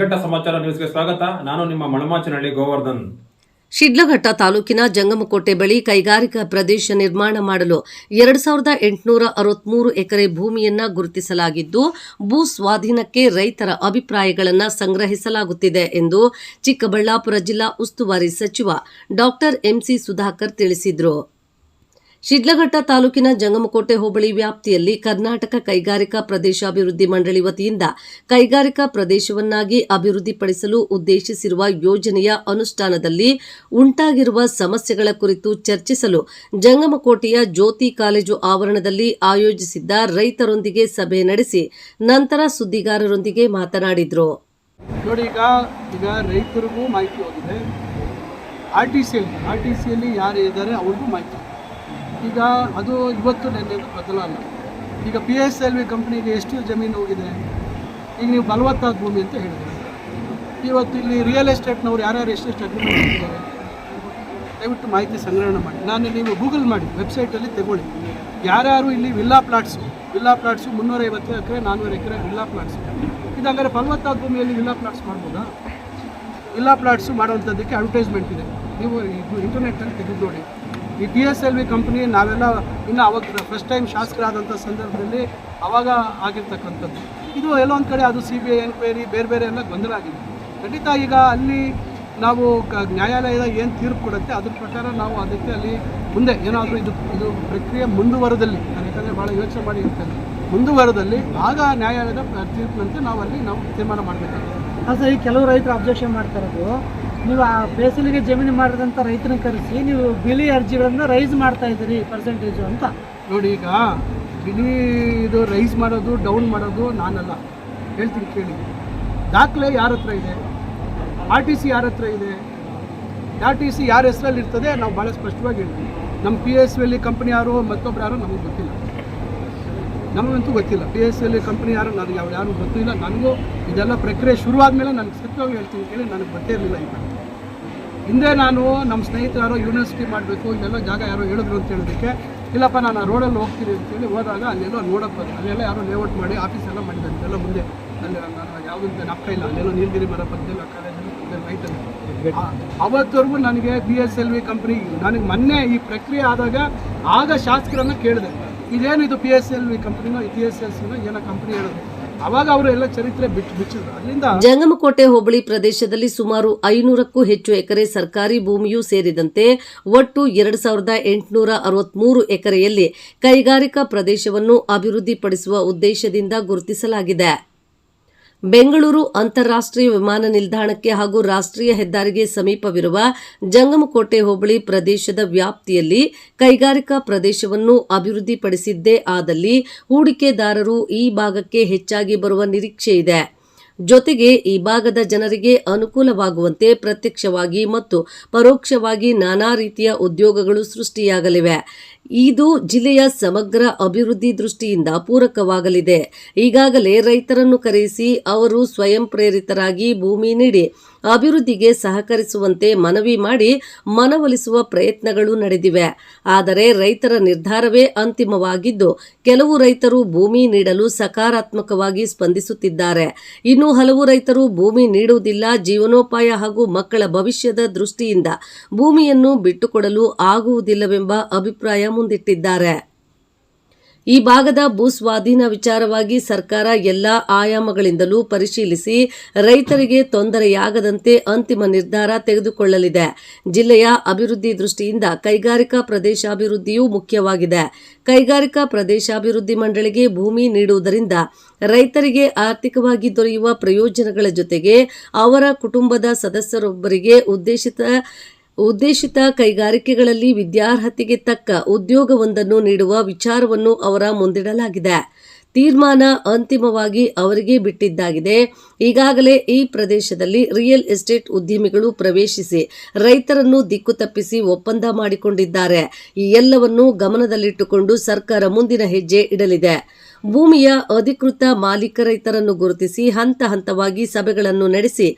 ಶಿಡ್ಲಘಟ್ಟ ಸಮಾಚಾರ ನ್ಯೂಸ್ಗೆ ಸ್ವಾಗತ. ನಾನು ನಿಮ್ಮ ಮಳಮಾಚನಹಳ್ಳಿ ಗೋವರ್ಧನ್. ಶಿಡ್ಲಘಟ್ಟ ತಾಲೂಕಿನ ಜಂಗಮಕೋಟೆ ಬಳಿ ಕೈಗಾರಿಕಾ ಪ್ರದೇಶ ನಿರ್ಮಾಣ ಮಾಡಲು ಎರಡು ಸಾವಿರದ ಎಂಟುನೂರ ಅರವತ್ಮೂರು ಎಕರೆ ಭೂಮಿಯನ್ನು ಗುರುತಿಸಲಾಗಿದ್ದು, ಭೂ ಸ್ವಾಧೀನಕ್ಕೆ ರೈತರ ಅಭಿಪ್ರಾಯಗಳನ್ನು ಸಂಗ್ರಹಿಸಲಾಗುತ್ತಿದೆ ಎಂದು ಚಿಕ್ಕಬಳ್ಳಾಪುರ ಜಿಲ್ಲಾ ಉಸ್ತುವಾರಿ ಸಚಿವ ಡಾಕ್ಟರ್ ಎಂಸಿ ಸುಧಾಕರ್ ತಿಳಿಸಿದರು. ಶಿಡ್ಲಘಟ್ಟ ತಾಲೂಕಿನ ಜಂಗಮಕೋಟೆ ಹೋಬಳಿ ವ್ಯಾಪ್ತಿಯಲ್ಲಿ ಕರ್ನಾಟಕ ಕೈಗಾರಿಕಾ ಪ್ರದೇಶಾಭಿವೃದ್ಧಿ ಮಂಡಳಿ ವತಿಯಿಂದ ಕೈಗಾರಿಕಾ ಪ್ರದೇಶವನ್ನಾಗಿ ಅಭಿವೃದ್ಧಿಪಡಿಸಲು ಉದ್ದೇಶಿಸಿರುವ ಯೋಜನೆಯ ಅನುಷ್ಠಾನದಲ್ಲಿ ಉಂಟಾಗಿರುವ ಸಮಸ್ಯೆಗಳ ಕುರಿತು ಚರ್ಚಿಸಲು ಜಂಗಮಕೋಟೆಯ ಜ್ಯೋತಿ ಕಾಲೇಜು ಆವರಣದಲ್ಲಿ ಆಯೋಜಿಸಿದ್ದ ರೈತರೊಂದಿಗೆ ಸಭೆ ನಡೆಸಿ ನಂತರ ಸುದ್ದಿಗಾರರೊಂದಿಗೆ ಮಾತನಾಡಿದರು. ನೋಡಿ, ಈಗ ಈಗ ರೈತರಿಗೂ ಆರ್ ಟಿ ಸಿಯಲ್ಲಿ ಆರ್ ಟಿ ಸಿಯಲ್ಲಿ ಯಾರು ಇದ್ದಾರೆ, ಅವ್ರಿಗೂ ಮಾಹಿತಿ. ಈಗ ಅದು ಇವತ್ತು ನೆನ್ನೆ ಬದಲಲ್ಲ ಈಗ ಪಿ ಎಸ್ ಎಲ್ ವಿ ಕಂಪ್ನಿಗೆ ಎಷ್ಟು ಜಮೀನು ಹೋಗಿದೆ? ಈಗ ನೀವು ಫಲವತ್ತಾದ ಭೂಮಿ ಅಂತ ಹೇಳಿದ್ರಿ. ಇವತ್ತು ಇಲ್ಲಿ ರಿಯಲ್ ಎಸ್ಟೇಟ್ನವ್ರು ಯಾರ್ಯಾರು ಎಷ್ಟು ಅಗ್ರಿಮೆಂಟ್ ಮಾಡಿದ್ದಾರೆ ದಯವಿಟ್ಟು ಮಾಹಿತಿ ಸಂಗ್ರಹಣೆ ಮಾಡಿ. ನಾನು ನೀವು ಗೂಗಲ್ ಮಾಡಿ ವೆಬ್ಸೈಟಲ್ಲಿ ತಗೊಳ್ಳಿ. ಯಾರ್ಯಾರು ಇಲ್ಲಿ ವಿಲ್ಲಾ ಪ್ಲಾಟ್ಸು ವಿಲ್ಲಾ ಪ್ಲಾಟ್ಸು ಮುನ್ನೂರೈವತ್ತು ಎಕರೆ ನಾನ್ನೂರು ಎಕರೆ ವಿಲ್ಲಾ ಪ್ಲಾಟ್ಸು ಇದಂಗಾರೆ ಫಲವತ್ತಾದ ಭೂಮಿಯಲ್ಲಿ ವಿಲ್ಲಾ ಪ್ಲಾಟ್ಸ್ ಮಾಡ್ಬೋದಾ? ವಿಲ್ಲಾ ಪ್ಲಾಟ್ಸು ಮಾಡುವಂಥದ್ದಕ್ಕೆ ಅಡ್ವರ್ಟೈಸ್ಮೆಂಟ್ ಇದೆ. ನೀವು ಇಂಟರ್ನೆಟ್ಟಲ್ಲಿ ತೆಗೆದು ನೋಡಿ. ಈ D S L V company ನಾವೆಲ್ಲ ಇನ್ನು ಅವಾಗ ಫಸ್ಟ್ ಟೈಮ್ ಶಾಸಕರಾದಂಥ ಸಂದರ್ಭದಲ್ಲಿ ಅವಾಗ ಆಗಿರ್ತಕ್ಕಂಥದ್ದು. ಇದು ಎಲ್ಲೋ ಒಂದು ಕಡೆ ಅದು ಸಿ ಬಿ ಐ ಎನ್ಕ್ವೈರಿ ಬೇರೆ ಬೇರೆ ಎಲ್ಲ ಗೊಂದಲ ಆಗಿದೆ. ಖಂಡಿತ ಈಗ ಅಲ್ಲಿ ನಾವು ಕ- ನ್ಯಾಯಾಲಯದ ಏನು ತೀರ್ಪು ಕೊಡುತ್ತೆ, ಅದ್ರ ಪ್ರಕಾರ ನಾವು ಅದಕ್ಕೆ ಅಲ್ಲಿ ಮುಂದೆ ಏನಾದರೂ ಇದು ಇದು ಪ್ರಕ್ರಿಯೆ ಮುಂದುವರೆದಲ್ಲಿ, ನಾನು ಯಾಕಂದರೆ ಭಾಳ ಯೋಚನೆ ಮಾಡಿ ಇರ್ತೇನೆ ಮುಂದುವರೆದಲ್ಲಿ ಆಗ ನ್ಯಾಯಾಲಯದ ತೀರ್ಪಿನಂತೆ ನಾವು ಅಲ್ಲಿ ನಾವು ತೀರ್ಮಾನ ಮಾಡಬೇಕಾಗುತ್ತೆ. ಅದೇ ಈ ಕೆಲವು ರೈತರು ಅಬ್ಜೆಕ್ಷನ್ ಮಾಡ್ತಾ ಇರೋದು ನೀವು ಆ ಬೇಸಲಿಗೆ ಜಮೀನು ಮಾಡಿದಂಥ ರೈತನ ಕರೆಸಿ ನೀವು ಬಿಳಿ ಅರ್ಜಿಗಳನ್ನು ರೈಸ್ ಮಾಡ್ತಾ ಇದ್ದೀರಿ ಪರ್ಸೆಂಟೇಜು ಅಂತ. ನೋಡಿ ಈಗ ಬಿಳಿ ಇದು ರೈಸ್ ಮಾಡೋದು ಡೌನ್ ಮಾಡೋದು ನಾನಲ್ಲ. ಹೇಳ್ತೀನಿ ಕೇಳಿ. ದಾಖಲೆ ಯಾರ ಹತ್ರ ಇದೆ? ಆರ್ ಟಿ ಸಿ ಯಾರ ಹತ್ರ ಇದೆ? ಆರ್ ಟಿ ಸಿ ಯಾರ ಹೆಸರಲ್ಲಿ ಇರ್ತದೆ? ನಾವು ಭಾಳ ಸ್ಪಷ್ಟವಾಗಿ ಹೇಳ್ತೀವಿ. ನಮ್ಮ ಪಿ ಎಸ್ ಎಲ್ ಕಂಪ್ನಿ ಯಾರು, ಮತ್ತೊಬ್ರು ಯಾರು ನಮಗೆ ಗೊತ್ತಿಲ್ಲ. ನಮಗಂತೂ ಗೊತ್ತಿಲ್ಲ. ಪಿ ಎಸ್ ಎಲ್ ಕಂಪ್ನಿ ಯಾರು, ನನಗೆ ಯಾವ ಯಾರು ಗೊತ್ತಿಲ್ಲ. ನನಗೂ ಇದೆಲ್ಲ ಪ್ರಕ್ರಿಯೆ ಶುರುವಾದ್ಮೇಲೆ ನನಗೆ ಸತ್ಯವಾಗಿ ಹೇಳ್ತೀನಿ ಕೇಳಿ, ನನಗೆ ಗೊತ್ತೇ ಇರಲಿಲ್ಲ ಈಗ ಹಿಂದೆ ನಾನು ನಮ್ಮ ಸ್ನೇಹಿತರು ಯಾರೋ ಯೂನಿವರ್ಸಿಟಿ ಮಾಡಬೇಕು, ಇಲ್ಲೆಲ್ಲ ಜಾಗ ಯಾರೋ ಹೇಳಿದ್ರು ಅಂತ ಹೇಳೋದಕ್ಕೆ, ಇಲ್ಲಪ್ಪ ನಾನು ಆ ರೋಡಲ್ಲಿ ಹೋಗ್ತೀನಿ ಅಂತೇಳಿ ಹೋದಾಗ ಅಲ್ಲೆಲ್ಲೋ ಬಂದೆ ಅಲ್ಲೆಲ್ಲ ಯಾರೋ ಲೇಔಟ್ ಮಾಡಿ ಆಫೀಸ್ ಎಲ್ಲ ಮಾಡಿದ್ದಾರೆ, ಇದೆಲ್ಲ ಮುಂದೆ. ಅಲ್ಲಿ ನಾನು ಯಾವುದಂತ ನಪ್ಪ ಇಲ್ಲ, ಅಲ್ಲೆಲ್ಲೋ ನೀಲಗಿರಿ ಮರ ಬಂದಿಲ್ಲ ಕಾಲೇಜಲ್ಲಿ ರೈತಲ್ಲಿ ಅವತ್ತವರೆಗೂ ನನಗೆ B S L V company ನನಗೆ ಮೊನ್ನೆ ಈ ಪ್ರಕ್ರಿಯೆ ಆದಾಗ ಆಗ ಶಾಸಕರನ್ನು ಕೇಳಿದೆ. ಇದೇನು ಇದು ಪಿ ಎಸ್ ಎಲ್ ವಿ ಕಂಪ್ನಿನೋ ಪಿ ಎಸ್ ಎಲ್ ಸಿನೋ ಏನೋ ಕಂಪ್ನಿ ಹೇಳೋದು. ಅವಾಗ ಅವರು ಎಲ್ಲ ಚರಿತ್ರೆ ಬಿಟ್ಟು ಬಿಚ್ಚಿದ್ರು. ಅಲ್ಲಿಂದ ಜಂಗಮಕೋಟೆ ಹೋಬಳಿ ಪ್ರದೇಶದಲ್ಲಿ ಸುಮಾರು ಐನೂರಕ್ಕೂ ಹೆಚ್ಚು ಎಕರೆ ಸರ್ಕಾರಿ ಭೂಮಿಯೂ ಸೇರಿದಂತೆ ಒಟ್ಟು ಎರಡು ಸಾವಿರದ ಎಂಟುನೂರ ಅರವತ್ಮೂರು ಎಕರೆಯಲ್ಲಿ ಕೈಗಾರಿಕಾ ಪ್ರದೇಶವನ್ನು ಅಭಿವೃದ್ಧಿಪಡಿಸುವ ಉದ್ದೇಶದಿಂದ ಗುರುತಿಸಲಾಗಿದೆ. ಬೆಂಗಳೂರು ಅಂತಾರಾಷ್ಟ್ರೀಯ ವಿಮಾನ ನಿಲ್ದಾಣಕ್ಕೆ ಹಾಗೂ ರಾಷ್ಟ್ರೀಯ ಹೆದ್ದಾರಿಗೆ ಸಮೀಪವಿರುವ ಜಂಗಮಕೋಟೆ ಹೋಬಳಿ ಪ್ರದೇಶದ ವ್ಯಾಪ್ತಿಯಲ್ಲಿ ಕೈಗಾರಿಕಾ ಪ್ರದೇಶವನ್ನು ಅಭಿವೃದ್ಧಿಪಡಿಸಿದ್ದೇ ಆದಲ್ಲಿ ಹೂಡಿಕೆದಾರರು ಈ ಭಾಗಕ್ಕೆ ಹೆಚ್ಚಾಗಿ ಬರುವ ನಿರೀಕ್ಷೆ ಇದೆ. ಜೊತೆಗೆ ಈ ಭಾಗದ ಜನರಿಗೆ ಅನುಕೂಲವಾಗುವಂತೆ ಪ್ರತ್ಯಕ್ಷವಾಗಿ ಮತ್ತು ಪರೋಕ್ಷವಾಗಿ ನಾನಾ ರೀತಿಯ ಉದ್ಯೋಗಗಳು ಸೃಷ್ಟಿಯಾಗಲಿವೆ. ಇದು ಜಿಲ್ಲೆಯ ಸಮಗ್ರ ಅಭಿವೃದ್ಧಿ ದೃಷ್ಟಿಯಿಂದ ಪೂರಕವಾಗಲಿದೆ. ಈಗಾಗಲೇ ರೈತರನ್ನು ಕರೆಯಿಸಿ ಅವರು ಸ್ವಯಂ ಪ್ರೇರಿತರಾಗಿ ಭೂಮಿ ನೀಡಿ ಅಭಿವೃದ್ಧಿಗೆ ಸಹಕರಿಸುವಂತೆ ಮನವಿ ಮಾಡಿ ಮನವೊಲಿಸುವ ಪ್ರಯತ್ನಗಳು ನಡೆದಿವೆ. ಆದರೆ ರೈತರ ನಿರ್ಧಾರವೇ ಅಂತಿಮವಾಗಿದ್ದು, ಕೆಲವು ರೈತರು ಭೂಮಿ ನೀಡಲು ಸಕಾರಾತ್ಮಕವಾಗಿ ಸ್ಪಂದಿಸುತ್ತಿದ್ದಾರೆ. ಇನ್ನು ಹಲವು ರೈತರು ಭೂಮಿ ನೀಡುವುದಿಲ್ಲ, ಜೀವನೋಪಾಯ ಹಾಗೂ ಮಕ್ಕಳ ಭವಿಷ್ಯದ ದೃಷ್ಟಿಯಿಂದ ಭೂಮಿಯನ್ನು ಬಿಟ್ಟುಕೊಡಲು ಆಗುವುದಿಲ್ಲವೆಂಬ ಅಭಿಪ್ರಾಯ ಮುಂದಿಟ್ಟಿದ್ದಾರೆ. ಈ ಭಾಗದ ಭೂ ಸ್ವಾಧೀನ ವಿಚಾರವಾಗಿ ಸರ್ಕಾರ ಎಲ್ಲ ಆಯಾಮಗಳಿಂದಲೂ ಪರಿಶೀಲಿಸಿ ರೈತರಿಗೆ ತೊಂದರೆಯಾಗದಂತೆ ಅಂತಿಮ ನಿರ್ಧಾರ ತೆಗೆದುಕೊಳ್ಳಲಿದೆ. ಜಿಲ್ಲೆಯ ಅಭಿವೃದ್ಧಿ ದೃಷ್ಟಿಯಿಂದ ಕೈಗಾರಿಕಾ ಪ್ರದೇಶಾಭಿವೃದ್ಧಿಯೂ ಮುಖ್ಯವಾಗಿದೆ. ಕೈಗಾರಿಕಾ ಪ್ರದೇಶಾಭಿವೃದ್ಧಿ ಮಂಡಳಿಗೆ ಭೂಮಿ ನೀಡುವುದರಿಂದ ರೈತರಿಗೆ ಆರ್ಥಿಕವಾಗಿ ದೊರೆಯುವ ಪ್ರಯೋಜನಗಳ ಜೊತೆಗೆ ಅವರ ಕುಟುಂಬದ ಸದಸ್ಯರೊಬ್ಬರಿಗೆ ಉದ್ದೇಶಿತ ಉದ್ದೇಶಿತ ಕೈಗಾರಿಕೆಗಳಲ್ಲಿ ವಿದ್ಯಾರ್ಹತೆಗೆ ತಕ್ಕ ಉದ್ಯೋಗವೊಂದನ್ನು ನೀಡುವ ವಿಚಾರವನ್ನು ಅವರ ಮುಂದಿಡಲಾಗಿದೆ. ತೀರ್ಮಾನ ಅಂತಿಮವಾಗಿ ಅವರಿಗೆ ಬಿಟ್ಟಿದ್ದಾಗಿದೆ. ಈಗಾಗಲೇ ಈ ಪ್ರದೇಶದಲ್ಲಿ ರಿಯಲ್ ಎಸ್ಟೇಟ್ ಉದ್ಯಮಿಗಳು ಪ್ರವೇಶಿಸಿ ರೈತರನ್ನು ದಿಕ್ಕು ತಪ್ಪಿಸಿ ಒಪ್ಪಂದ ಮಾಡಿಕೊಂಡಿದ್ದಾರೆ. ಈ ಎಲ್ಲವನ್ನು ಗಮನದಲ್ಲಿಟ್ಟುಕೊಂಡು ಸರ್ಕಾರ ಮುಂದಿನ ಹೆಜ್ಜೆ ಇಡಲಿದೆ. ಭೂಮಿಯ ಅಧಿಕೃತ ಮಾಲೀಕ ರೈತರನ್ನು ಗುರುತಿಸಿ ಹಂತ ಹಂತವಾಗಿ ಸಭೆಗಳನ್ನು ನಡೆಸಿ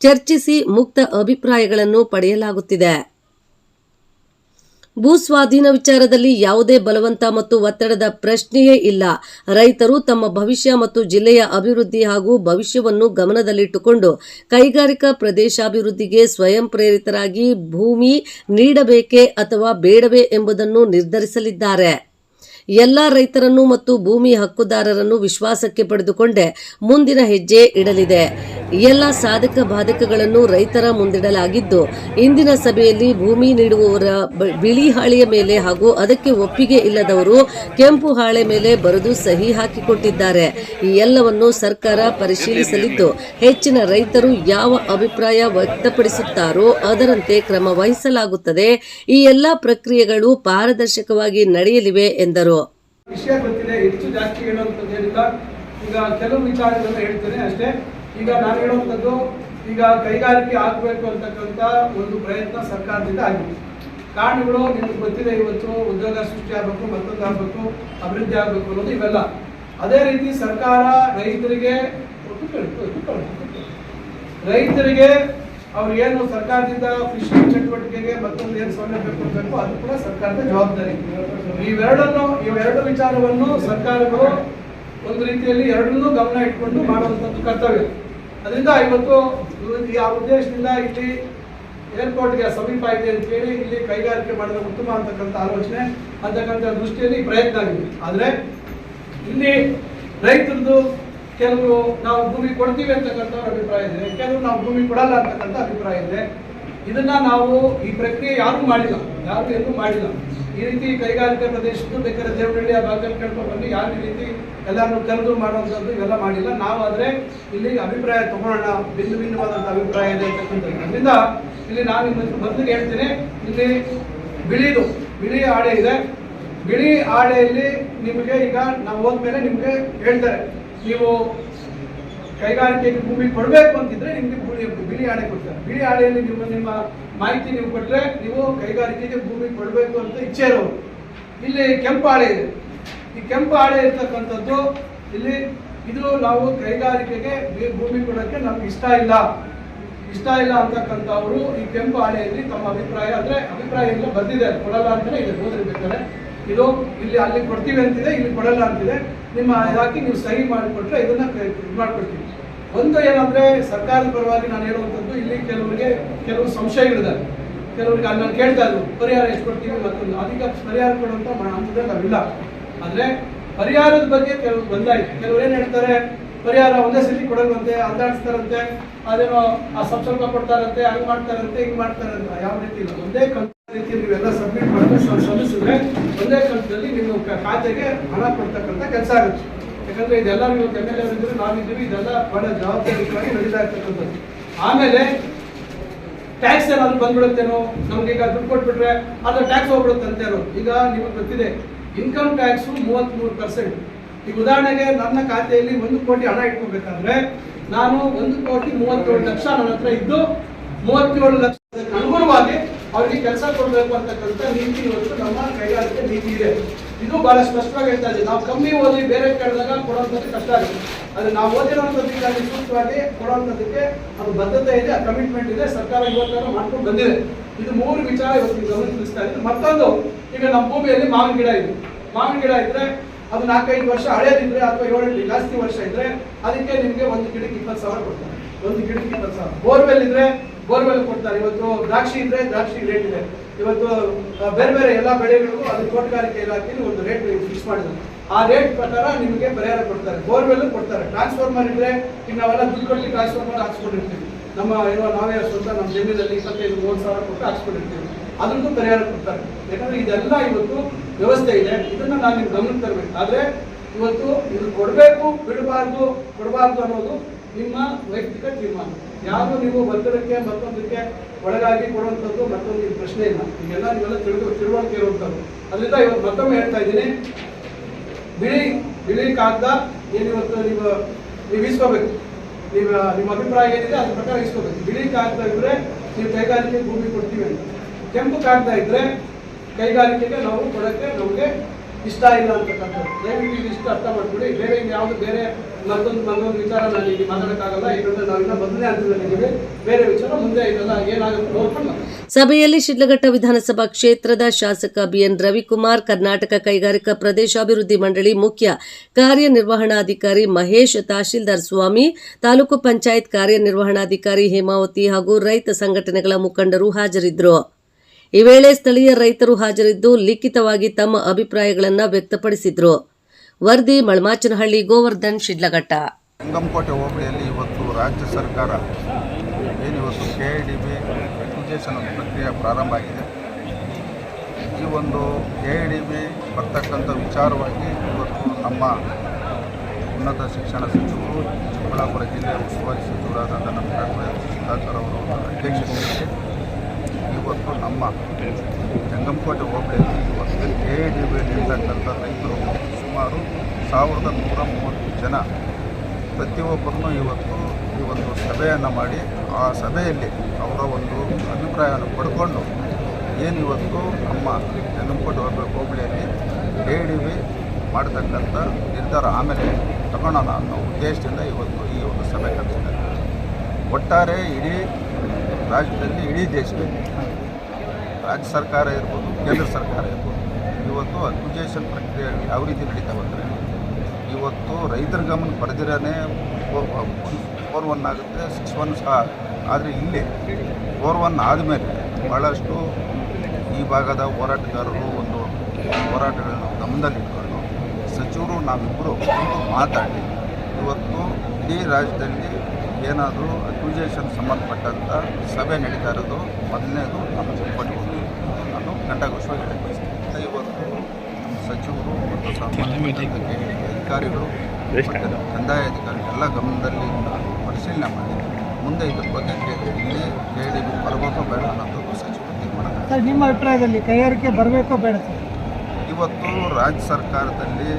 ಚರ್ಚಿಸಿ ಮುಕ್ತ ಅಭಿಪ್ರಾಯಗಳನ್ನು ಪಡೆಯಲಾಗುತ್ತಿದೆ. ಭೂ ಸ್ವಾಧೀನ ವಿಚಾರದಲ್ಲಿ ಯಾವುದೇ ಬಲವಂತ ಮತ್ತು ಒತ್ತಡದ ಪ್ರಶ್ನೆಯೇ ಇಲ್ಲ. ರೈತರು ತಮ್ಮ ಭವಿಷ್ಯ ಮತ್ತು ಜಿಲ್ಲೆಯ ಅಭಿವೃದ್ಧಿ ಹಾಗೂ ಭವಿಷ್ಯವನ್ನು ಗಮನದಲ್ಲಿಟ್ಟುಕೊಂಡು ಕೈಗಾರಿಕಾ ಪ್ರದೇಶಾಭಿವೃದ್ಧಿಗೆ ಸ್ವಯಂ ಪ್ರೇರಿತರಾಗಿ ಭೂಮಿ ನೀಡಬೇಕೇ ಅಥವಾ ಬೇಡವೇ ಎಂಬುದನ್ನು ನಿರ್ಧರಿಸಲಿದ್ದಾರೆ. ಎಲ್ಲ ರೈತರನ್ನು ಮತ್ತು ಭೂಮಿ ಹಕ್ಕುದಾರರನ್ನು ವಿಶ್ವಾಸಕ್ಕೆ ಪಡೆದುಕೊಂಡೇ ಮುಂದಿನ ಹೆಜ್ಜೆ ಇಡಲಿದೆ. ಎಲ್ಲ ಸಾಧಕ ಬಾಧಕಗಳನ್ನು ರೈತರ ಮುಂದಿಡಲಾಗಿದ್ದು, ಇಂದಿನ ಸಭೆಯಲ್ಲಿ ಭೂಮಿ ನೀಡುವವರ ಬಿಳಿ ಹಾಳೆಯ ಮೇಲೆ ಹಾಗೂ ಅದಕ್ಕೆ ಒಪ್ಪಿಗೆ ಇಲ್ಲದವರು ಕೆಂಪು ಹಾಳೆ ಮೇಲೆ ಬರೆದು ಸಹಿ ಹಾಕಿಕೊಟ್ಟಿದ್ದಾರೆ. ಈ ಎಲ್ಲವನ್ನು ಸರ್ಕಾರ ಪರಿಶೀಲಿಸಲಿದ್ದು, ಹೆಚ್ಚಿನ ರೈತರು ಯಾವ ಅಭಿಪ್ರಾಯ ವ್ಯಕ್ತಪಡಿಸುತ್ತಾರೋ ಅದರಂತೆ ಕ್ರಮ ವಹಿಸಲಾಗುತ್ತದೆ. ಈ ಎಲ್ಲ ಪ್ರಕ್ರಿಯೆಗಳು ಪಾರದರ್ಶಕವಾಗಿ ನಡೆಯಲಿವೆ ಎಂದರು. ವಿಷಯ ಗೊತ್ತಿದೆ, ಹೆಚ್ಚು ಜಾಸ್ತಿ ಹೇಳುವಂಥದ್ದು ಏನಿಲ್ಲ ಈಗ ಕೆಲವು ವಿಚಾರಗಳನ್ನ ಹೇಳ್ತೇನೆ ಅಷ್ಟೇ. ಈಗ ನಾನು ಹೇಳುವಂಥದ್ದು, ಈಗ ಕೈಗಾರಿಕೆ ಆಗಬೇಕು ಅಂತಕ್ಕಂಥ ಒಂದು ಪ್ರಯತ್ನ ಸರ್ಕಾರದಿಂದ ಆಗಿದೆ. ಕಾರಣಗಳು ನಿಮ್ಗೆ ಗೊತ್ತಿದೆ, ಇವತ್ತು ಉದ್ಯೋಗ ಸೃಷ್ಟಿ ಆಗಬೇಕು, ಮತ್ತೊಂದು ಆಗಬೇಕು, ಅಭಿವೃದ್ಧಿ ಆಗಬೇಕು ಅನ್ನೋದು ಇವೆಲ್ಲ. ಅದೇ ರೀತಿ ಸರ್ಕಾರ ರೈತರಿಗೆ. ರೈತರಿಗೆ ಅವ್ರಿಗೇನು ಸರ್ಕಾರದಿಂದ ಕೃಷಿ ಚಟುವಟಿಕೆಗೆ ಮತ್ತೊಂದು ಏನು ಸೌಲಭ್ಯ ಕೊಡಬೇಕು, ಅದು ಕೂಡ ಸರ್ಕಾರದ ಜವಾಬ್ದಾರಿ. ಇವೆರಡನ್ನು ಇವೆರಡು ವಿಚಾರವನ್ನು ಸರ್ಕಾರಗಳು ಒಂದು ರೀತಿಯಲ್ಲಿ ಎರಡನ್ನೂ ಗಮನ ಇಟ್ಕೊಂಡು ಮಾಡುವಂಥದ್ದು ಕರ್ತವ್ಯ. ಅದರಿಂದ ಇವತ್ತು ಆ ಉದ್ದೇಶದಿಂದ ಇಲ್ಲಿ ಏರ್ಪೋರ್ಟ್ಗೆ ಸಮೀಪ ಇದೆ ಅಂತ ಹೇಳಿ ಇಲ್ಲಿ ಕೈಗಾರಿಕೆ ಮಾಡಿದ ಉತ್ತಮ ಅಂತಕ್ಕಂಥ ಆಲೋಚನೆ, ಅಂತಕ್ಕಂಥ ದೃಷ್ಟಿಯಲ್ಲಿ ಪ್ರಯತ್ನ ಆಗಿದೆ. ಆದರೆ ಇಲ್ಲಿ ರೈತರದ್ದು ಕೆಲವರು ನಾವು ಭೂಮಿ ಕೊಡ್ತೀವಿ ಅಂತಕ್ಕಂಥವ್ರ ಅಭಿಪ್ರಾಯ ಇದೆ ಕೆಲವರು ನಾವು ಭೂಮಿ ಕೊಡಲ್ಲ ಅಂತಕ್ಕಂಥ ಅಭಿಪ್ರಾಯ ಇದೆ. ಇದನ್ನ ನಾವು ಈ ಪ್ರಕ್ರಿಯೆ ಯಾರು ಮಾಡಿಲ್ಲ, ಯಾರು ಎಲ್ಲೂ ಮಾಡಿಲ್ಲ. ಈ ರೀತಿ ಕೈಗಾರಿಕಾ ಪ್ರದೇಶದ್ದು ಬೇಕಾದ್ರೆ ದೇವನಹಳ್ಳಿ ಆ ಭಾಗದಲ್ಲಿ ಕೇಳ್ಕೊಂಡು ಬಂದು ಯಾರು ರೀತಿ ಎಲ್ಲರೂ ಕರೆದು ಮಾಡುವಂಥದ್ದು ಇವೆಲ್ಲ ಮಾಡಿಲ್ಲ. ನಾವು ಇಲ್ಲಿ ಅಭಿಪ್ರಾಯ ತಗೊಳ್ಳೋಣ, ಭಿನ್ನ ಭಿನ್ನವಾದಂಥ ಅಭಿಪ್ರಾಯ ಇದೆ ಅಂತಕ್ಕಂಥದ್ದು. ಇಲ್ಲಿ ನಾನು ಮೊದಲಿಗೆ ಹೇಳ್ತೀನಿ, ಇಲ್ಲಿ ಬಿಳಿದು, ಬಿಳಿ ಆಡೆ ಇದೆ. ಬಿಳಿ ಆಡೆಯಲ್ಲಿ ನಿಮಗೆ ಈಗ ನಾವು ಹೋದ್ಮೇಲೆ ನಿಮಗೆ ಹೇಳ್ತಾರೆ. ನೀವು ಕೈಗಾರಿಕೆಗೆ ಭೂಮಿ ಕೊಡಬೇಕು ಅಂತಿದ್ರೆ ನಿಮಗೆ ಭೂಮಿ, ಬಿಳಿ ಆಡೆ ಕೊಡ್ತಾರೆ. ಬಿಳಿ ಆಡೆಯಲ್ಲಿ ನಿಮ್ಮ ನಿಮ್ಮ ಮಾಹಿತಿ ನೀವು ಕೊಟ್ಟರೆ ನೀವು ಕೈಗಾರಿಕೆಗೆ ಭೂಮಿ ಕೊಡಬೇಕು ಅಂತ ಇಚ್ಛೆ ಇರೋರು. ಇಲ್ಲಿ ಕೆಂಪು ಆಡೆ ಇದೆ. ಈ ಕೆಂಪು ಆಡೆ ಇರ್ತಕ್ಕಂಥದ್ದು ಇಲ್ಲಿ ಇದು ನಾವು ಕೈಗಾರಿಕೆಗೆ ಭೂಮಿ ಕೊಡೋಕ್ಕೆ ನಮ್ಗೆ ಇಷ್ಟ ಇಲ್ಲ. ಇಷ್ಟ ಇಲ್ಲ ಅಂತಕ್ಕಂಥವರು ಈ ಕೆಂಪು ಹಾಳೆಯಲ್ಲಿ ತಮ್ಮ ಅಭಿಪ್ರಾಯ, ಅಂದ್ರೆ ಅಭಿಪ್ರಾಯ ಎಲ್ಲ ಬಂದಿದೆ ಕೊಡಲ್ಲ ಅಂತಾನೆ ಇದೆ ಓದಿರ್ಬೇಕಾದ್ರೆ ಇದು ಇಲ್ಲಿ ಅಲ್ಲಿ ಕೊಡ್ತೀವಿ ಅಂತಿದೆ, ಇಲ್ಲಿ ಕೊಡಲ್ಲ ಅಂತಿದೆ. ನಿಮ್ಮ ಹಾಕಿ ನೀವು ಸಹಿ ಮಾಡಿಕೊಟ್ರೆ ಇದನ್ನ ಇದು ಮಾಡ್ಕೊಡ್ತೀವಿ. ಒಂದು ಏನಂದ್ರೆ ಸರ್ಕಾರದ ಪರವಾಗಿ ನಾನು ಹೇಳುವಂಥದ್ದು, ಇಲ್ಲಿ ಕೆಲವರಿಗೆ ಕೆಲವು ಸಂಶಯಗಳಿದ್ದಾರೆ ಕೆಲವರಿಗೆ ಅಲ್ಲಿ ನಾನು ಕೇಳ್ತಾ ಇದ್ರು ಪರಿಹಾರ ಎಷ್ಟು ಕೊಡ್ತೀವಿ ಮತ್ತೊಂದು. ಅದಕ್ಕೆ ಪರಿಹಾರ ಕೊಡುವಂತ ಮ- ಹಂತದಲ್ಲಿ ನಾವಿಲ್ಲ. ಆದ್ರೆ ಪರಿಹಾರದ ಬಗ್ಗೆ ಕೆಲವು ಬಂದಾಯ್ತು. ಕೆಲವ್ರು ಏನ್ ಹೇಳ್ತಾರೆ, ಪರಿಹಾರ ಒಂದೇ ಸತಿ ಕೊಡಲ್ವಂತೆ ಅಂದಾಡಿಸ್ತಾರಂತೆ ಅದೇನೋ ಆ ಸ್ವಲ್ಪ ಕೊಡ್ತಾರಂತೆ, ಹಂಗ್ ಮಾಡ್ತಾರಂತೆ, ಹಿಂಗ್ ಮಾಡ್ತಾರಂತೆ, ಯಾವ ರೀತಿ ಇಲ್ಲ. ಒಂದೇ ರೀತಿ ನೀವೆಲ್ಲ ಸಬ್ಮಿಟ್ ಸ- ಸಲ್ಲಿಸಿದ್ರೆ ಒಂದೇ ಕಂತದಲ್ಲಿ ನಿಮ್ಮ ಖಾತೆಗೆ ಹಣ ಕೊಡ್ತಕ್ಕಂಥ ಕೆಲಸ ಆಗುತ್ತೆ. ಯಾಕಂದ್ರೆ ಇದೆಲ್ಲ ನೀವು ಎಂ ಎಲ್ ಇದ್ರೆ ನಾವಿದ್ದೀವಿ, ಇದೆಲ್ಲ ಬಹಳ ಜವಾಬ್ದಾರಿಯಾಗಿ ನಡೀತಾ ಇರ್ತಕ್ಕಂಥದ್ದು. ಆಮೇಲೆ ಟ್ಯಾಕ್ಸ್ ಏನಾದ್ರು ಬಂದ್ಬಿಡುತ್ತೇನೋ, ನಮ್ಗೆ ಈಗ ದುಡ್ಡು ಕೊಟ್ಬಿಟ್ರೆ ಅದು ಟ್ಯಾಕ್ಸ್ ಹೋಗ್ಬಿಡುತ್ತೆ ಅಂತ ಹೇಳೋದು ಈಗ ನಿಮಗೆ ಗೊತ್ತಿದೆ ಇನ್ಕಮ್ ಟ್ಯಾಕ್ಸು ಮೂವತ್ಮೂರು ಪರ್ಸೆಂಟ್ ಈಗ ಉದಾಹರಣೆಗೆ ನನ್ನ ಖಾತೆಯಲ್ಲಿ ಒಂದು ಕೋಟಿ ಹಣ ಇಟ್ಕೋಬೇಕಾದ್ರೆ ನಾನು ಒಂದು ಕೋಟಿ ಮೂವತ್ತೇಳು ಲಕ್ಷ ನನ್ನ ಹತ್ರ ಇದ್ದು ಮೂವತ್ತೇಳು ಲಕ್ಷ ಅವರಿಗೆ ಕೆಲಸ ಕೊಡಬೇಕು ಅಂತಕ್ಕಂಥ ನೀತಿ ಇವತ್ತು ನಮ್ಮ ಕೈಗಾರಿಕೆ ನೀತಿ ಇದೆ. ಇದು ಬಹಳ ಸ್ಪಷ್ಟವಾಗಿ ಹೇಳ್ತಾ ಇದೆ. ನಾವು ಕಮ್ಮಿ ಓದಿ ಬೇರೆ ಕೇಳಿದಾಗ ಕೊಡೋಂಥದ್ದು ಕಷ್ಟ ಆಗುತ್ತೆ. ಆದರೆ ನಾವು ಓದಿರುವಂಥದ್ದಕ್ಕೆ ಅಲ್ಲಿ ಸೂಕ್ತವಾಗಿ ಕೊಡೋಂಥದ್ದಕ್ಕೆ ಅದು ಬದ್ಧತೆ ಇದೆ, ಆ ಕಮಿಟ್ಮೆಂಟ್ ಇದೆ. ಸರ್ಕಾರ ಇವತ್ತನ್ನು ಮಾಡ್ಕೊಂಡು ಬಂದಿದೆ. ಇದು ಮೂರು ವಿಚಾರ ಇವತ್ತು ಗಮನ ಇದೆ ಮತ್ತೊಂದು, ಈಗ ನಮ್ಮ ಭೂಮಿಯಲ್ಲಿ ಮಾವಿನ ಗಿಡ ಇದೆ. ಮಾವಿನ ಗಿಡ ಇದ್ರೆ ಅದು ನಾಲ್ಕೈದು ವರ್ಷ ಹಳೇದಿದ್ರೆ ಅಥವಾ ಏಳು ಜಾಸ್ತಿ ವರ್ಷ ಇದ್ರೆ ಅದಕ್ಕೆ ನಿಮಗೆ ಒಂದು ಗಿಡಕ್ಕೆ ಇಪ್ಪತ್ತು ಸಾವಿರ ಕೊಡ್ತಾರೆ. ಒಂದು ಗಿಡಕ್ಕೆ ಇಪ್ಪತ್ತು ಸಾವಿರ. ಬೋರ್ವೆಲ್ ಇದ್ರೆ ಬೋರ್ವೆಲ್ ಕೊಡ್ತಾರೆ. ಇವತ್ತು ದ್ರಾಕ್ಷಿ ಇದ್ರೆ ದ್ರಾಕ್ಷಿ ರೇಟ್ ಇದೆ. ಇವತ್ತು ಬೇರೆ ಬೇರೆ ಎಲ್ಲ ಬೆಳೆಗಳಿಗೂ ಅದು ತೋಟಗಾರಿಕೆ ಇಲಾಖೆಯಲ್ಲಿ ಒಂದು ರೇಟ್ ಫಿಕ್ಸ್ ಮಾಡಿದ್ದಾರೆ. ಆ ರೇಟ್ ಪ್ರಕಾರ ನಿಮಗೆ ಪರಿಹಾರ ಕೊಡ್ತಾರೆ. ಬೋರ್ವೆಲ್ ಕೊಡ್ತಾರೆ. ಟ್ರಾನ್ಸ್ಫಾರ್ಮರ್ ಇದ್ರೆ ಈಗ ನಾವೆಲ್ಲ ದುಡ್ಡು ಕೊಟ್ಟು ಟ್ರಾನ್ಸ್ಫಾರ್ಮರ್ ಹಾಕ್ಸ್ಕೊಂಡಿರ್ತೀವಿ. ನಮ್ಮ, ಏನೋ ನಾವೇ ಸ್ವಂತ ನಮ್ಮ ಜಮೀನಲ್ಲಿ ಇಪ್ಪತ್ತೈದು, ಮೂವತ್ತು ಸಾವಿರ ಕೊಟ್ಟು ಹಾಕ್ಸ್ಕೊಂಡಿರ್ತೀವಿ. ಅದ್ರದ್ದು ಪರಿಹಾರ ಕೊಡ್ತಾರೆ. ಯಾಕಂದ್ರೆ ಇದೆಲ್ಲ ಇವತ್ತು ವ್ಯವಸ್ಥೆ ಇದೆ. ಇದನ್ನ ನಾನು ನಿಮ್ಗೆ ಗಮನ ತರಬೇಕು. ಆದ್ರೆ ಇವತ್ತು ಇದು ಕೊಡಬೇಕು, ಬಿಡಬಾರ್ದು, ಕೊಡಬಾರ್ದು ಅನ್ನೋದು ನಿಮ್ಮ ವೈಯಕ್ತಿಕ ತೀರ್ಮಾನ. ಯಾರು ನೀವು ಒತ್ತಡಕ್ಕೆ ಮತ್ತೊಂದಕ್ಕೆ ಒಳಗಾಗಿ ಕೊಡುವಂಥದ್ದು ಮತ್ತೊಂದು ಈ ಪ್ರಶ್ನೆ ಇಲ್ಲ. ಈಗೆಲ್ಲ ನೀವೆಲ್ಲ ತಿಳಿದು ತಿಳುವಳಿಕೆ ಇರುವಂಥದ್ದು. ಅದರಿಂದ ಇವತ್ತು ಮತ್ತೊಮ್ಮೆ ಹೇಳ್ತಾ ಇದ್ದೀನಿ. ಬಿಳಿ ಬಿಳಿ ಕಾಗದ ಏನು ಇವತ್ತು ನೀವು ನೀವು ಇಸ್ಕೋಬೇಕು ನೀವು, ನಿಮ್ಮ ಅಭಿಪ್ರಾಯ ಏನಿದೆ ಅದ್ರ ಪ್ರಕಾರ ಇಸ್ಕೋಬೇಕು ಬಿಳಿ ಕಾಗದ ಇದ್ರೆ ನೀವು ಕೈಗಾರಿಕೆ ಭೂಮಿ ಕೊಡ್ತೀವಿ ಅಂತ. ಕೆಂಪು ಕಾಗದ ಇದ್ರೆ ಕೈಗಾರಿಕೆಗೆ ನಾವು ಕೊಡೋಕ್ಕೆ ನಮಗೆ ಇಷ್ಟ ಇಲ್ಲ ಅಂತಕ್ಕಂಥದ್ದು. ದಯವಿಟ್ಟು ಇದಿಷ್ಟು ಅರ್ಥ ಮಾಡ್ಕೊಡಿ ಬೇರೆ ಯಾವುದು ಬೇರೆ ಮತ್ತೊಂದು ಮತ್ತೊಂದು ವಿಚಾರ ನಾನು ಇಲ್ಲಿ ಮಾತಾಡೋಕ್ಕಾಗಲ್ಲ. ಯಾಕಂದ್ರೆ ನಾವಿನ್ನ ಮೊದಲನೇ ಹಂತದಲ್ಲಿದ್ದೀವಿ. ಬೇರೆ ವಿಚಾರ ಮುಂದೆ ಇದೆಲ್ಲ ಏನಾಗುತ್ತೆ ನೋಡ್ಕೊಂಡು ಸಭೆಯಲ್ಲಿ ಶಿಡ್ಲಘಟ್ಟ ವಿಧಾನಸಭಾ ಕ್ಷೇತ್ರದ ಶಾಸಕ ಬಿಎನ್ ರವಿಕುಮಾರ್, ಕರ್ನಾಟಕ ಕೈಗಾರಿಕಾ ಪ್ರದೇಶಾಭಿವೃದ್ಧಿ ಮಂಡಳಿ ಮುಖ್ಯ ಕಾರ್ಯನಿರ್ವಹಣಾಧಿಕಾರಿ ಮಹೇಶ್ ತಹಶೀಲ್ದಾರ್ ಸ್ವಾಮಿ, ತಾಲೂಕು ಪಂಚಾಯತ್ ಕಾರ್ಯನಿರ್ವಹಣಾಧಿಕಾರಿ ಹೇಮಾವತಿ ಹಾಗೂ ರೈತ ಸಂಘಟನೆಗಳ ಮುಖಂಡರು ಹಾಜರಿದ್ದರು. ಈ ವೇಳೆ ಸ್ಥಳೀಯ ರೈತರು ಹಾಜರಿದ್ದು ಲಿಖಿತವಾಗಿ ತಮ್ಮ ಅಭಿಪ್ರಾಯಗಳನ್ನು ವ್ಯಕ್ತಪಡಿಸಿದ್ರು. ವರದಿ ಮಳಮಾಚನಹಳ್ಳಿ ಗೋವರ್ಧನ್ ಶಿಡ್ಲಘಟ್ಟ. ಸಂಗಮಕೋಟೆ ಹೋಬಳಿಯಲ್ಲಿ ಇವತ್ತು ರಾಜ್ಯ ಸರ್ಕಾರ ಏನಿವತ್ತು K I D B application ಪ್ರಕ್ರಿಯೆ ಪ್ರಾರಂಭ ಆಗಿದೆ. ಈ ಒಂದು ಕೆ ಐ ಡಿ ಬಿ ಬರ್ತಕ್ಕಂಥ ವಿಚಾರವಾಗಿ ಇವತ್ತು ನಮ್ಮ ಉನ್ನತ ಶಿಕ್ಷಣ ಸಚಿವರು ಚಿಕ್ಕಬಳ್ಳಾಪುರ ಜಿಲ್ಲೆಯ ಉಸ್ತುವಾರಿ ಸಚಿವರಾದಂಥ ನಮ್ಮ ಡಾಕ್ಟರ್ ಸುಧಾಕರ್ ಅವರು ಅಧ್ಯಕ್ಷತೆಯಲ್ಲಿ ನಮ್ಮ ಜಂಗಮಕೋಟೆ ಹೋಬಳಿಯಲ್ಲಿ ಇವತ್ತು ಕೆ ಐ ಡಿ ಇರ್ತಕ್ಕಂಥ ರೈತರು ಸುಮಾರು ಸಾವಿರದ ನೂರ ಮೂವತ್ತು ಜನ ಪ್ರತಿಯೊಬ್ಬರನ್ನು ಇವತ್ತು ಈ ಒಂದು ಸಭೆಯನ್ನು ಮಾಡಿ ಆ ಸಭೆಯಲ್ಲಿ ಅವರ ಒಂದು ಅಭಿಪ್ರಾಯವನ್ನು ಪಡ್ಕೊಂಡು ಏನು ಇವತ್ತು ನಮ್ಮ ಜಂಗಮಕೋಟೆ ಹೋಬಳಿ ಹೋಬಳಿಯಲ್ಲಿ ಕೆ ಡಿ ಬಿ ಮಾಡತಕ್ಕಂಥ ನಿರ್ಧಾರ ಆಮೇಲೆ ತಗೊಳ್ಳೋಣ ಅನ್ನೋ ಉದ್ದೇಶದಿಂದ ಇವತ್ತು ಈ ಒಂದು ಸಭೆ ಕರೆದಿದ್ದಾರೆ ಒಟ್ಟಾರೆ ಇಡೀ ರಾಜ್ಯದಲ್ಲಿ, ಇಡೀ ದೇಶದಲ್ಲಿ ರಾಜ್ಯ ಸರ್ಕಾರ ಇರ್ಬೋದು, ಕೇಂದ್ರ ಸರ್ಕಾರ ಇರ್ಬೋದು, ಇವತ್ತು ಅಕ್ವಿಜೇಷನ್ ಪ್ರಕ್ರಿಯೆ ಯಾವ ರೀತಿ ನಡೀತಾ ಬಂದರೆ ಇವತ್ತು ರೈತರ ಗಮನ ಪಡೆದಿರೇ ಫೋರ್ ಒನ್ ಆಗುತ್ತೆ, ಸಿಕ್ಸ್ ಒನ್ ಸಹ ಆದರೆ ಇಲ್ಲಿ ಫೋರ್ ಒನ್ ಆದಮೇಲೆ ಭಾಳಷ್ಟು ಈ ಭಾಗದ ಹೋರಾಟಗಾರರು ಒಂದು ಹೋರಾಟಗಳನ್ನು ಗಮನದಲ್ಲಿಟ್ಕೊಂಡು ಸಚಿವರು ನಾವಿಬ್ಬರು ಮಾತಾಡಿ, ಇವತ್ತು ಇಡೀ ರಾಜ್ಯದಲ್ಲಿ ಏನಾದರೂ ಅಕ್ಯೂಸೇಷನ್ ಸಂಬಂಧಪಟ್ಟಂಥ ಸಭೆ ನಡೀತಾ ಇರೋದು ಮೊದಲನೇದು ನಮ್ಮ ಹೋಗಿ ನಾನು ಗಂಟಾಘೋಷವಾಗಿ ಹೇಳಕ್ಕೆ ಬಯಸ್ತೀನಿ ಇವತ್ತು ನಮ್ಮ ಸಚಿವರು ಮತ್ತು ಸಾಮಾನ್ಯ ಅಧಿಕಾರಿಗಳು ಕಂದಾಯ ಅಧಿಕಾರಿಗಳು ಎಲ್ಲ ಗಮನದಲ್ಲಿ ಪರಿಶೀಲನೆ ಮಾಡಿ ಮುಂದೆ ಇದ್ರ ಬಗ್ಗೆ ಕೇಳಿ ಇಲ್ಲಿ ಕೇಳಿ ಬರಬೇಕೋ ಬೇಡ ಅನ್ನೋದು ಸಚಿವರು ತೀರ್ಮಾನ. ಸರ್ ನಿಮ್ಮ ಅಭಿಪ್ರಾಯದಲ್ಲಿ ಕೈಗಾರಿಕೆ ಬರಬೇಕೋ ಬೇಡ ಇವತ್ತು ರಾಜ್ಯ ಸರ್ಕಾರದಲ್ಲಿ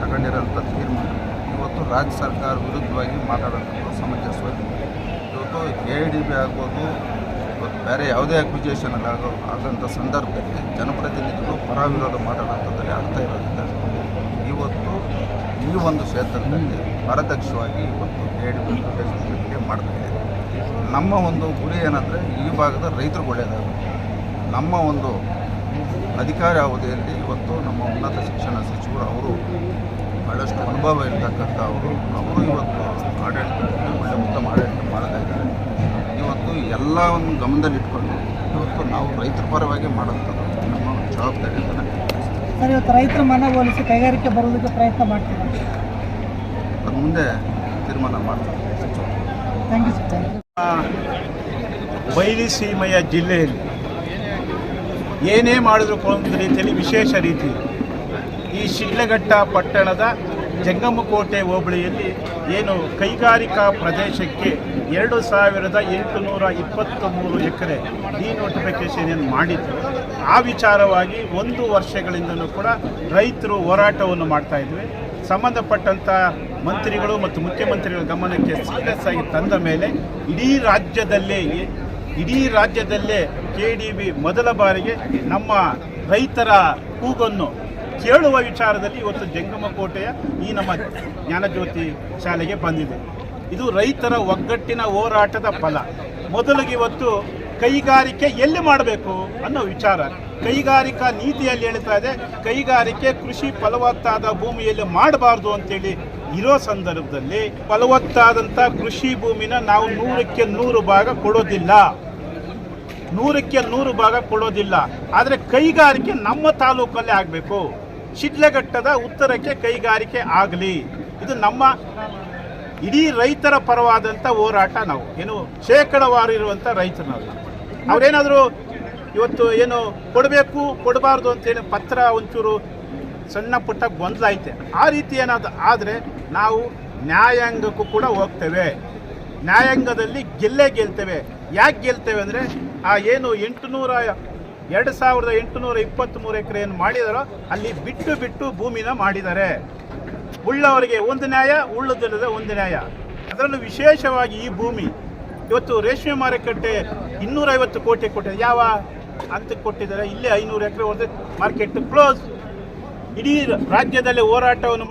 ತಗೊಂಡಿರೋಂಥ ತೀರ್ಮಾನ ಇವತ್ತು ರಾಜ್ಯ ಸರ್ಕಾರ ವಿರುದ್ಧವಾಗಿ ಮಾತಾಡೋದು ಸಮಂಜಸವಾಗಿ ಇವತ್ತು ಎ ಡಿ ಬಿ ಆಗ್ಬೋದು, ಇವತ್ತು ಬೇರೆ ಯಾವುದೇ ಅಕ್ವಿಜೇಷನ್ ಆಗೋ ಆದಂಥ ಸಂದರ್ಭದಲ್ಲಿ ಜನಪ್ರತಿನಿಧಿಗಳು ಪರ ವಿರೋಧ ಮಾತಾಡೋಂಥದ್ದಲ್ಲಿ ಅರ್ಥ ಇರೋದ್ರಿಂದ ಇವತ್ತು ಈ ಒಂದು ಕ್ಷೇತ್ರದಲ್ಲಿ ಪರದಕ್ಷವಾಗಿ ಇವತ್ತು ಎ ಡಿ ಬಿ ಅಕ್ವಿಜೇಷನ್ ಪ್ರಕ್ರಿಯೆ ಮಾಡ್ತಾ ನಮ್ಮ ಒಂದು ಗುರಿ ಏನಂದರೆ ಈ ಭಾಗದ ರೈತರು ಒಳ್ಳೆಯದಾಗುತ್ತೆ ನಮ್ಮ ಒಂದು ಅಧಿಕಾರ ಅವಧಿಯಲ್ಲಿ ಇವತ್ತು ನಮ್ಮ ಉನ್ನತ ಶಿಕ್ಷಣ ಸಚಿವರು ಅವರು ಭಾಳಷ್ಟು ಅನುಭವ ಇರತಕ್ಕಂಥ ಅವರು. ಅವರು ಇವತ್ತು ಆಡಳಿತದಲ್ಲಿ ಒಳ್ಳೆ ಉತ್ತಮ ಆಡಳಿತ ಮಾಡ್ತಾ ಇದ್ದಾರೆ. ಇವತ್ತು ಎಲ್ಲವನ್ನು ಗಮನದಲ್ಲಿಟ್ಕೊಂಡು ಇವತ್ತು ನಾವು ರೈತರ ಪರವಾಗಿ ಮಾಡೋಂಥದ್ದು ನಮ್ಮ ಜವಾಬ್ದಾರಿ ಅಂತ ನಾನು ಸರ್ ಇವತ್ತು ರೈತರ ಮನವೊಲಿಸಿ ಕೈಗಾರಿಕೆ ಬರೋದಕ್ಕೆ ಪ್ರಯತ್ನ ಮಾಡ್ತೀವಿ ಅದು ಮುಂದೆ ತೀರ್ಮಾನ ಮಾಡ್ತಾರೆ thank you sir thank you ಬಯಲುಸೀಮೆಯ ಜಿಲ್ಲೆಯಲ್ಲಿ ಏನೇ ಮಾಡಿದ್ರು ಒಂದು ರೀತಿಯಲ್ಲಿ ವಿಶೇಷ ರೀತಿ ಈ ಶಿಡ್ಲಘಟ್ಟ ಪಟ್ಟಣದ ಜಂಗಮಕೋಟೆ ಹೋಬಳಿಯಲ್ಲಿ ಏನು ಕೈಗಾರಿಕಾ ಪ್ರದೇಶಕ್ಕೆ ಎರಡು ಸಾವಿರದ ಎಂಟುನೂರ ಇಪ್ಪತ್ತ್ ಮೂರು ಎಕರೆ ಡಿನೋಟಿಫಿಕೇಶನ್ ಏನು ಮಾಡಿದ್ರು ಆ ವಿಚಾರವಾಗಿ ಒಂದು ವರ್ಷಗಳಿಂದಲೂ ಕೂಡ ರೈತರು ಹೋರಾಟವನ್ನು ಮಾಡ್ತಾ ಇದ್ವಿ. ಸಂಬಂಧಪಟ್ಟಂಥ ಮಂತ್ರಿಗಳು ಮತ್ತು ಮುಖ್ಯಮಂತ್ರಿಗಳ ಗಮನಕ್ಕೆ ಸೀರಿಯಸ್ ಆಗಿ ತಂದ ಮೇಲೆ ಇಡೀ ರಾಜ್ಯದಲ್ಲೇ ಇಡೀ ರಾಜ್ಯದಲ್ಲೇ ಕೆ ಡಿ ಬಿ ಮೊದಲ ಬಾರಿಗೆ ನಮ್ಮ ರೈತರ ಕೂಗನ್ನು ಕೇಳುವ ವಿಚಾರದಲ್ಲಿ ಇವತ್ತು ಜಂಗಮಕೋಟೆಯ ಈ ನಮ್ಮ ಜ್ಞಾನಜ್ಯೋತಿ ಶಾಲೆಗೆ ಬಂದಿದೆ. ಇದು ರೈತರ ಒಗ್ಗಟ್ಟಿನ ಹೋರಾಟದ ಫಲ. ಮೊದಲಿಗೆ ಇವತ್ತು ಕೈಗಾರಿಕೆ ಎಲ್ಲಿ ಮಾಡಬೇಕು ಅನ್ನೋ ವಿಚಾರ. ಕೈಗಾರಿಕಾ ನೀತಿಯಲ್ಲಿ ಹೇಳ್ತಾ ಇದೆ, ಕೈಗಾರಿಕೆ ಕೃಷಿ ಫಲವತ್ತಾದ ಭೂಮಿಯಲ್ಲಿ ಮಾಡಬಾರ್ದು ಅಂತೇಳಿ ಇರೋ ಸಂದರ್ಭದಲ್ಲಿ ಫಲವತ್ತಾದಂಥ ಕೃಷಿ ಭೂಮಿನ ನಾವು ನೂರಕ್ಕೆ ನೂರು ಭಾಗ ಕೊಡೋದಿಲ್ಲ. ನೂರಕ್ಕೆ ನೂರು ಭಾಗ ಕೊಡೋದಿಲ್ಲ. ಆದರೆ ಕೈಗಾರಿಕೆ ನಮ್ಮ ತಾಲೂಕಲ್ಲೇ ಆಗಬೇಕು. ಶಿಡ್ಲಘಟ್ಟದ ಉತ್ತರಕ್ಕೆ ಕೈಗಾರಿಕೆ ಆಗಲಿ. ಇದು ನಮ್ಮ ಇಡೀ ರೈತರ ಪರವಾದಂಥ ಹೋರಾಟ ನಾವು. ಏನು ಶೇಕಡವಾರು ಇರುವಂಥ ರೈತರು ನಾವು ಅವರೇನಾದರೂ ಇವತ್ತು ಏನು ಕೊಡಬೇಕು, ಕೊಡಬಾರ್ದು ಅಂತೇಳಿ ಪತ್ರ ಒಂಚೂರು ಸಣ್ಣ ಪುಟ್ಟ ಗೊಂದಲ ಐತೆ ಆ ರೀತಿ ಏನಾದ್ರು ಆದರೆ ನಾವು ನ್ಯಾಯಾಂಗಕ್ಕೂ ಕೂಡ ಹೋಗ್ತೇವೆ. ನ್ಯಾಯಾಂಗದಲ್ಲಿ ಗೆಲ್ಲೇ ಗೆಲ್ತೇವೆ. ಯಾಕೆ ಗೆಲ್ತೇವೆ ಅಂದರೆ ಆ ಏನು ಎಂಟುನೂರ ಎರಡು ಸಾವಿರದ ಎಂಟುನೂರ ಇಪ್ಪತ್ತ್ಮೂರು ಎಕರೆ ಏನು ಮಾಡಿದಾರೋ, ಅಲ್ಲಿ ಬಿಟ್ಟು ಬಿಟ್ಟು ಭೂಮಿನ ಮಾಡಿದ್ದಾರೆ. ಉಳ್ಳವರಿಗೆ ಒಂದು ನ್ಯಾಯ ಉಳ್ಳದಿಲ್ಲದ ಒಂದು ನ್ಯಾಯ. ಅದರಲ್ಲೂ ವಿಶೇಷವಾಗಿ ಈ ಭೂಮಿ. ಇವತ್ತು ರೇಷ್ಮೆ ಮಾರುಕಟ್ಟೆ ಇನ್ನೂರೈವತ್ತು ಕೋಟಿ ಕೊಟ್ಟಿದೆ. ಯಾವ ಅಂತ ಕೊಟ್ಟಿದ್ದಾರೆ. ಇಲ್ಲೇ ಐನೂರು ಎಕರೆ ಹೋದ್ರೆ ಮಾರ್ಕೆಟ್ ಕ್ಲೋಸ್ ಇಡೀ ರಾಜ್ಯದಲ್ಲಿ ಹೋರಾಟವನ್ನು